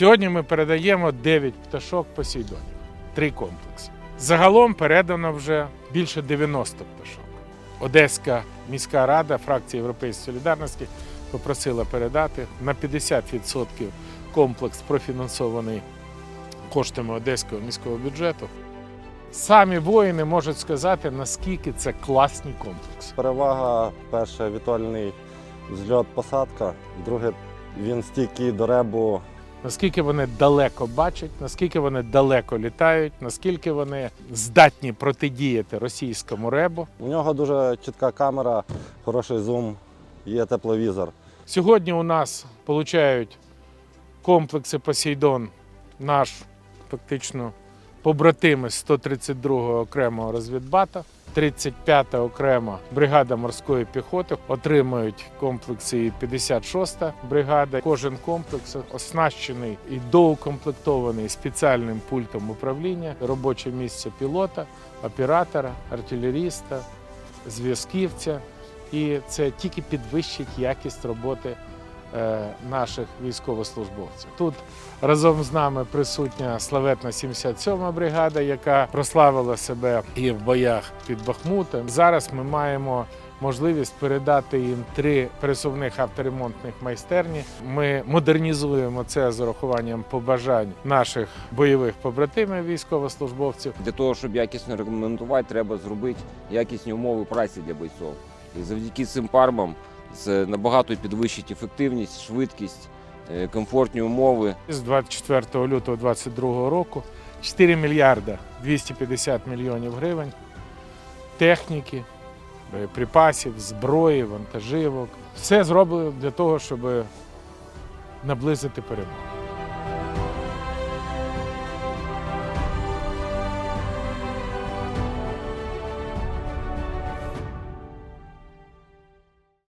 Сьогодні ми передаємо 9 пташок Посейдонів, три комплекси. Загалом передано вже більше 90 пташок. Одеська міська рада, фракція Європейської солідарності попросила передати на 50% комплекс профінансований коштами одеського міського бюджету. Самі воїни можуть сказати, наскільки це класний комплекс. Перевага перше вітольний зльот посадка. Друге він стійкий до ребу. Наскільки вони далеко бачать, наскільки вони далеко літають, наскільки вони здатні протидіяти російському ребу. У нього дуже чітка камера, хороший зум, є тепловізор. Сьогодні у нас получають комплекси Посейдон наш фактично побратими 132-го окремого розвідбата. 35-та окрема бригада морської піхоти отримують комплекси і 56-та бригада. Кожен комплекс оснащений і доукомплектований спеціальним пультом управління, робоче місце пілота, оператора, артилеріста, зв'язківця. І це тільки підвищить якість роботи наших військовослужбовців. Тут разом з нами присутня славетна 77-ма бригада, яка прославила себе і в боях під Бахмутом. Зараз ми маємо можливість передати їм три пересувних авторемонтних майстерні. Ми модернізуємо це з урахуванням побажань наших бойових побратимів військовослужбовців. Для того, щоб якісно рекомендувати, треба зробити якісні умови праці для бойців. І завдяки цим пармам це набагато підвищить ефективність, швидкість, е, комфортні умови. З 24 лютого 2022 року 4 мільярда 250 мільйонів гривень техніки, боєприпасів, зброї, вантажівок. Все зроблено для того, щоб наблизити перемогу.